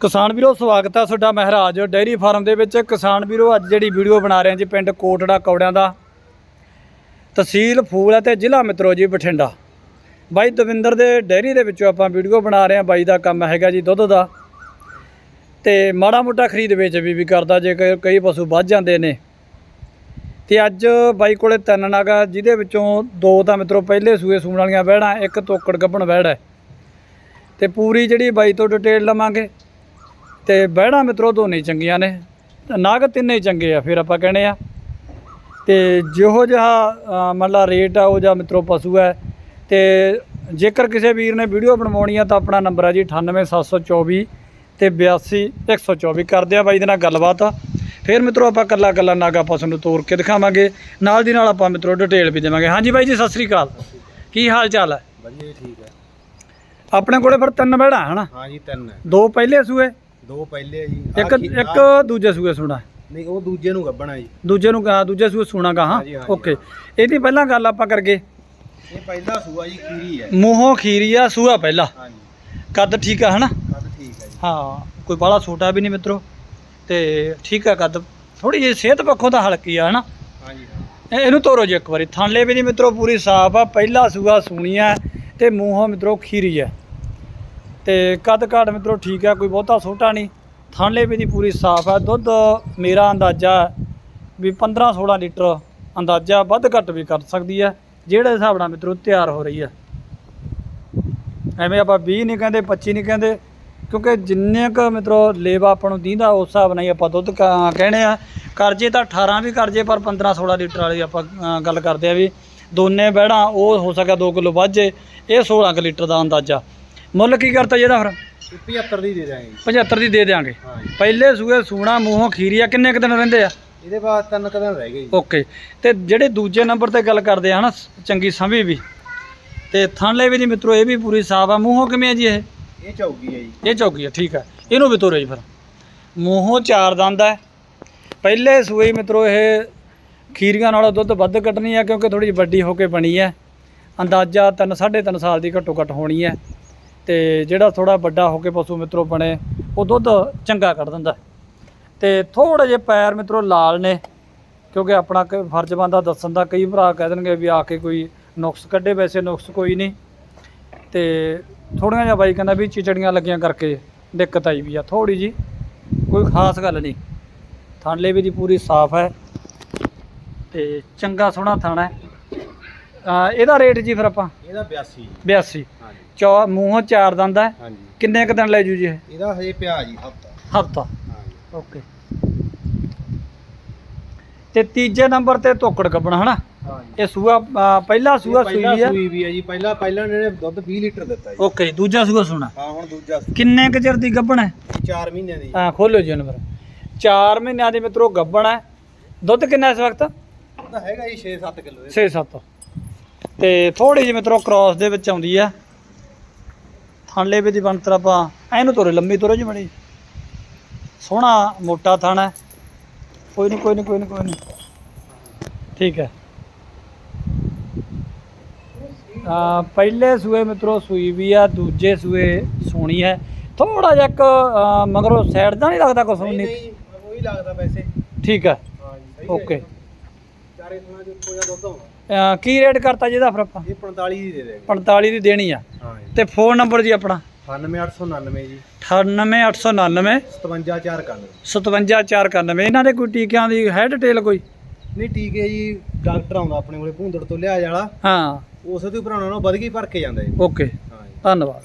ਕਿਸਾਨ ਵੀਰੋ, ਸਵਾਗਤ ਹੈ ਤੁਹਾਡਾ ਮਹਾਰਾਜ। ਡੇਅਰੀ ਫਾਰਮ ਦੇ ਵਿੱਚ ਕਿਸਾਨ ਵੀਰੋ, ਅੱਜ ਜਿਹੜੀ ਵੀਡੀਓ ਬਣਾ ਰਹੇ ਹਾਂ ਜੀ ਪਿੰਡ ਕੋਟੜਾ ਕੌੜਿਆਂ ਦਾ। ਤਹਿਸੀਲ ਫੂਲ ਹੈ ਤੇ ਜ਼ਿਲ੍ਹਾ ਮਿੱਤਰੋ ਜੀ ਬਠਿੰਡਾ। ਬਾਈ ਦਵਿੰਦਰ ਦੇ ਡੇਅਰੀ ਦੇ ਵਿੱਚੋਂ ਆਪਾਂ ਵੀਡੀਓ ਬਣਾ ਰਹੇ ਹਾਂ। ਬਾਈ ਦਾ ਕੰਮ ਹੈਗਾ ਜੀ ਦੁੱਧ ਦਾ। ਤੇ ਮਾੜਾ ਮੋਟਾ ਖਰੀਦ ਵੇਚ ਵੀ ਵੀ ਕਰਦਾ, ਜੇ ਕਈ ਪਸ਼ੂ ਵੱਧ ਜਾਂਦੇ ਨੇ। ਤੇ ਅੱਜ ਬਾਈ ਕੋਲੇ ਤਿੰਨ ਨਾਗਾ, ਜਿਹਦੇ ਵਿੱਚੋਂ ਦੋ ਤਾਂ ਮਿੱਤਰੋ ਪਹਿਲੇ ਸੂਏ ਸੂਣ ਵਾਲੀਆਂ ਵਹਿੜਾਂ, ਇੱਕ ਤੋਕੜ ਗੱਭਣ ਵਹਿੜ ਹੈ। ਤੇ ਪੂਰੀ ਜਿਹੜੀ ਬਾਈ ਤੋਂ ਡਿਟੇਲ ਲਵਾਂਗੇ। ਤੇ ਬਹਿਣਾ ਮਿੱਤਰੋ ਦੋਨੇ ਚੰਗੀਆਂ ਨੇ। ਨਾਗ ਤਿੰਨੇ ਹੀ ਚੰਗੇ ਆ ਫਿਰ ਆਪਾਂ ਕਹਿੰਦੇ ਆ। ਤੇ ਜਿਹੋ ਜਿਹਾ ਲਾ ਰੇਟ ਆ ਉਹ ਜਿਹਾ ਮਿੱਤਰੋ ਪਸ਼ੂ ਹੈ। ਤੇ ਜੇਕਰ ਕਿਸੇ ਵੀਰ ਨੇ ਵੀਡੀਓ ਬਣਵਾਉਣੀ ਆ ਤਾਂ ਆਪਣਾ ਨੰਬਰ ਹੈ ਜੀ 98724 ਤੇ 82124 ਕਰਦੇ ਆ ਬਾਈ ਦੇ ਨਾਲ ਗੱਲਬਾਤ। ਫਿਰ ਮਿੱਤਰੋ ਆਪਾਂ ਕੱਲਾ ਕੱਲਾ ਨਾਗਾ ਪਸ਼ੂ ਨੂੰ ਤੋੜ ਕੇ ਦਿਖਾਵਾਂਗੇ। ਨਾਲ ਦੀ ਨਾਲ ਆਪਾਂ ਮਿੱਤਰੋ ਡਿਟੇਲ ਵੀ ਦੇਵਾਂਗੇ। ਹਾਂਜੀ ਬਾਈ ਜੀ ਸਤਿ ਸ੍ਰੀ ਅਕਾਲ। ਕੀ ਹਾਲ ਚਾਲ ਹੈ? ਵਧੀਆ ਠੀਕ ਹੈ। ਆਪਣੇ ਕੋਲੇ ਫਿਰ ਤਿੰਨ ਬਹਿੜਾ ਹਨਾ ਹਾਂ ਜੀ ਤਿੰਨ। ਦੋ ਪਹਿਲੇ ਸੂਏ। ਦੋ ਪਹਿਲੇ ਆ ਜੀ। ਇੱਕ ਇੱਕ ਆਹ- ਦੂਜੇ ਸੂਏ ਸੁਣਾ। ਨਹੀਂ ਉਹ ਦੂਜੇ ਨੂੰ ਗੱਬਣਾ ਜੀ। ਦੂਜੇ ਨੂੰ ਕਹਾ ਦੂਜੇ ਸੂਏ ਸੁਣਾਗਾ ਹਾਂ? ਹਾਂਜੀ, ਹਾਂਜੀ। ਓਕੇ। ਇਹਦੀ ਪਹਿਲਾਂ ਗੱਲ ਆਪਾਂ ਕਰਗੇ। ਇਹ ਪਹਿਲਾ ਸੂਆ ਜੀ ਖੀਰੀ ਹੈ। ਮੂੰਹੋਂ ਖੀਰੀ ਆ ਸੂਆ ਪਹਿਲਾ। ਹਾਂ ਜੀ ਕੱਦ ਠੀਕ ਆ ਹਨਾ? ਕੱਦ ਠੀਕ ਹੈ ਜੀ। ਹਾਂ ਕੋਈ ਬਾਹਲਾ ਛੋਟਾ ਵੀ ਨਹੀਂ ਮਿੱਤਰੋ। ਤੇ ਠੀਕ ਆ ਕੱਦ। ਥੋੜੀ ਜਿਹੀ ਸਿਹਤ ਪੱਖੋਂ ਤਾਂ ਹਲਕੀ ਆ ਹਨਾ? ਹਾਂ ਜੀ ਹਾਂ। ਇਹ- ਇਹਨੂੰ ਤੋਰੋ ਜੀ ਇੱਕ ਵਾਰੀ। ਥਾਂਲੇ ਵੀ ਨਹੀਂ ਮਿੱਤਰੋ ਪੂਰੀ ਸਾਫ਼ ਆ। ਪਹਿਲਾ ਸੂਆ ਸੂਣੀ ਆ ਤੇ ਮੂੰਹੋਂ ਮਿੱਤਰੋ ਖੀਰੀ ਆ। ਤੇ ਕੱਦ ਘਾਟ ਮਿੱਤਰੋ ਠੀਕ ਆ, ਕੋਈ ਬਹੁਤਾ ਛੋਟਾ ਨਹੀਂ। ਥਾਂਲੇ ਵੀ ਦੀ ਪੂਰੀ ਸਾਫ਼ ਆ। ਦੁੱਧ ਮੇਰਾ ਅੰਦਾਜ਼ਾ ਵੀ 15 16 ਲੀਟਰ ਅੰਦਾਜ਼ਾ ਵੱਧ ਘੱਟ ਵੀ ਕਰ ਸਕਦੀ ਹੈ ਜਿਹੜੇ ਹਿਸਾਬ ਨਾਲ ਮਿੱਤਰੋ ਤਿਆਰ ਹੋ ਰਹੀ ਹੈ ਐਵੇਂ ਆਪਾਂ 20 ਨਹੀਂ ਕਹਿੰਦੇ 25 ਨਹੀਂ ਕਹਿੰਦੇ, ਕਿਉਂਕਿ ਜਿੰਨੇ ਕ ਮਿੱਤਰੋ ਲੇਵਾ ਆਪਾਂ ਨੂੰ ਦੀਂਦਾ, ਉਸ ਹਿਸਾਬ ਨਾਲ ਹੀ ਆਪਾਂ ਦੁੱਧ ਕ- ਕਹਿੰਦੇ ਆ। ਕਰਜੇ ਤਾਂ 18 ਵੀ ਕਰਜੇ, ਪਰ 15 16 ਲੀਟਰ ਵਾਲੀ ਆਪਾਂ ਗੱਲ ਕਰਦੇ ਆ ਵੀ ਦੋਨੇ ਬਹਿੜਾਂ, ਉਹ ਹੋ ਸਕਿਆ 2 ਕਿਲੋ ਵੱਧ ਜੇ, ਇਹ 16 ਕੁ ਲੀਟਰ ਦਾ ਅੰਦਾਜ਼ਾ। ਮੁੱਲ ਕੀ ਕਰਤਾ ਜਿਹਦਾ ਫਿਰ? ਇਹ 75 ਦੀ ਦੇ ਦਾਂਗੇ ਜੀ। 75 ਦੀ ਦੇ ਹਾਂ ਜੀ। ਪਹਿਲੇ ਸੂਏ ਸੂਣਾ ਮੂੰਹੋਂ ਖੀਰੀਆ ਕਿੰਨੇ ਕੁ ਦਿਨ ਰਹਿੰਦੇ ਆ? ਇਹਦੇ ਬਾਅਦ ਤਿੰਨ ਕਦਮ ਰਹਿ ਗਏ ਜੀ। ਓਕੇ। ਤੇ ਜਿਹੜੇ ਦੂਜੇ ਨੰਬਰ ਤੇ ਗੱਲ ਕਰਦੇ ਆ ਹਨਾ ਚੰਗੀ ਸੰਭੀ ਵੀ। ਤੇ ਥਣਲੇ ਵੀ ਨਹੀਂ ਮਿੱਤਰੋ ਇਹ ਵੀ ਪੂਰੀ ਸਾਫ਼ ਆ। ਮੂੰਹੋਂ ਕਿਵੇਂ ਆ ਜੀ ਇਹ? ਇਹ ਚੌਗੀ ਹੈ ਜੀ। ਇਹ ਚੌਕੀ ਆ ਠੀਕ ਆ। ਇਹਨੂੰ ਵੀ ਤੋਰੋ ਜੀ ਫਿਰ। ਮੂੰਹੋਂ ਚਾਰ ਦੰਦ ਹੈ ਪਹਿਲੇ ਸੂਏ ਹੀ ਮਿੱਤਰੋ ਇਹ ਖੀਰੀਆਂ ਨਾਲੋਂ ਦੁੱਧ ਵੱਧ ਕੱਢਣੀ ਆ ਕਿਉਂਕਿ ਥੋੜੀ ਵੱਡੀ ਹੋ ਕੇ ਬਣੀ ਹੈ ਅੰਦਾਜ਼ਾ ਤਿੰਨ ਸਾਢੇ ਤਿੰਨ ਸਾਲ ਦੀ ਘੱਟੋ ਘੱਟ ਹੋਣੀ ਹੈ ਤੇ ਜਿਹੜਾ ਥੋੜਾ ਵੱਡਾ ਹੋ ਕੇ ਪਸ਼ੂ ਮਿੱਤਰੋ ਬਣੇ, ਉਹ ਦੁੱਧ ਚੰਗਾ ਕੱਢ ਦਿੰਦਾ। ਤੇ ਥੋੜੇ ਜਿਹੇ ਪੈਰ ਮਿੱਤਰੋ ਲਾਲ ਨੇ, ਕਿਉਂਕਿ ਆਪਣਾ ਕ- ਫਰਜ਼ ਬਣਦਾ ਦੱਸਣ ਦਾ, ਕਈ ਭਰਾ ਕਹਿ ਦੇਣਗੇ ਵੀ ਆ ਕੇ ਕੋਈ ਨੁਕਸ ਕੱਢੇ, ਵੈਸੇ ਨੁਕਸ ਕੋਈ ਨਹੀਂ। ਤੇ ਥੋੜੀਆਂ ਜਿਹਾ ਬਾਈ ਕਹਿੰਦਾ ਵੀ ਚਿਚੜੀਆਂ ਲੱਗੀਆਂ ਕਰਕੇ ਦਿੱਕਤ ਆਈ ਵੀ ਆ ਥੋੜੀ ਜੀ ਕੋਈ ਖਾਸ ਗੱਲ ਨਹੀਂ। ਥਾਂਲੇ ਵੀ ਦੀ ਪੂਰੀ ਸਾਫ਼ ਹੈ ਤੇ ਚੰਗਾ ਸੋਹਣਾ ਥਾਣਾ ਹੈ। ਇਹਦਾ ਰੇਟ ਜੀ ਫਿਰ ਆਪਾਂ? ਇਹਦਾ 82 82 ਹਾਂ ਜੀ ਚੌ ਮੂੰਹੋਂ ਚਾਰ ਦੰਦ ਹੈ। ਕਿੰਨੇ ਕੁ ਦਿਨ ਲੈ ਜੂ ਜੀ ਇਹ? ਇਹਦਾ ਹਜੇ ਪਿਆ ਜੀ ਹਫਤਾ। ਹਫਤਾ। ਹਾਂ ਜੀ ਓਕੇ। ਤੇ ਤੀਜੇ ਨੰਬਰ ਤੇ ਤੋਕੜ ਕੱਪਣਾ ਹਨਾ? ਇਹ ਸੂਆ ਪਹਿਲਾ ਸੂਆ ਪਹਿਲਾ ਸੂਈ ਹੈ? ਸੂਈ ਵੀ ਹੈ ਜੀ। ਪਹਿਲਾ ਪਹਿਲਾਂ ਇਹਨੇ ਦੁੱਧ 20 ਲੀਟਰ ਦਿੱਤਾ ਜੀ। ਓਕੇ ਦੂਜਾ ਸੂਆ ਸੁਣਾ। ਹਾਂ ਹੁਣ ਦੂਜਾ ਕਿੰਨੇ ਕੁ ਚਿਰ ਦੀ ਗੱਭਣ ਹੈ 4 ਮਹੀਨਿਆਂ ਦੀ। ਹਾਂ ਖੋਲੋ ਜੀ ਫਿਰ। 4 ਮਹੀਨਿਆਂ ਦੀ ਮਿੱਤਰੋ ਗੱਭਣ ਹੈ। ਦੁੱਧ ਕਿੰਨਾ ਇਸ ਵਕਤ? ਉਹਦਾ ਹੈਗਾ ਜੀ 6-7 ਕਿਲੋ 6-7 ਤੇ ਥੋੜੀ ਜਿਹੀ ਮਿੱਤਰੋ ਕ੍ਰਾਸ ਦੇ ਵਿੱਚ ਆਉਂਦੀ ਆ। ਥਾਂਲੇ ਵੀ ਦੀ ਬਣਤਰ ਆਪਾਂ ਐਨੂੰ ਤੋਰੇ ਲੰਮੀ ਤੋਰੇ ਜੀ ਬੜੀ ਸੋਹਣਾ ਮੋਟਾ ਥਣ ਹੈ ਕੋਈ ਨਹੀਂ ਕੋਈ ਨਹੀਂ ਕੋਈ ਨਹੀਂ ਕੋਈ ਨਹੀਂ ਠੀਕ ਹੈ ਆ ਪਹਿਲੇ ਸੂਏ ਮਿੱਤਰੋ ਸੂਈ ਵੀ ਆ ਦੂਜੇ ਸੂਏ ਸੋਣੀ ਹੈ ਥੋੜਾ ਜਿਹਾ ਇੱਕ ਮਗਰੋਂ ਸਾਈਡ ਦਾ ਨਹੀਂ ਲੱਗਦਾ ਕੁਛ ਨਹੀਂ ਉਹੀ ਲੱਗਦਾ ਵੈਸੇ। ਠੀਕ ਹੈ ਹਾਂ ਜੀ ਸਹੀ ਓਕੇ ਚਾਰੇ ਥਾਂ ਜੋ ਕੋਈ ਦੁੱਧ ਆਉਂਦਾ ਅ, ਕੀ ਰੇਟ ਕਰਤਾ ਜੀ ਇਹਦਾ ਫਿਰ ਆਪਾਂ? ਇਹ 45 ਦੀ ਦੇ ਦੇਗੇ। 45 ਦੀ ਦੇਣੀ ਆ। ਹਾਂ ਜੀ। ਤੇ ਫੋਨ ਨੰਬਰ ਜੀ ਆਪਣਾ? 98899 ਜੀ। 98899 57491 57491 ਇਹਨਾਂ ਦੇ ਕੋਈ ਟੀਕਿਆਂ ਦੀ ਹੈ ਡਿਟੇਲ ਕੋਈ? ਨਹੀਂ ਹੈ ਜੀ ਡਾਕਟਰ ਆਉਂਦਾ ਆਪਣੇ ਕੋਲੇ ਭੂੰਦੜ ਤੋਂ ਲਿਆਜ ਵਾਲਾ। ਹਾਂ। ਉਸੇ ਤੋਂ ਭਰਾਉਣਾ ਨੂੰ ਵਧ ਗਈ ਭਰ ਕੇ ਜਾਂਦਾ ਜੀ। ਓਕੇ ਹਾਂ ਜੀ। ਧੰਨਵਾਦ।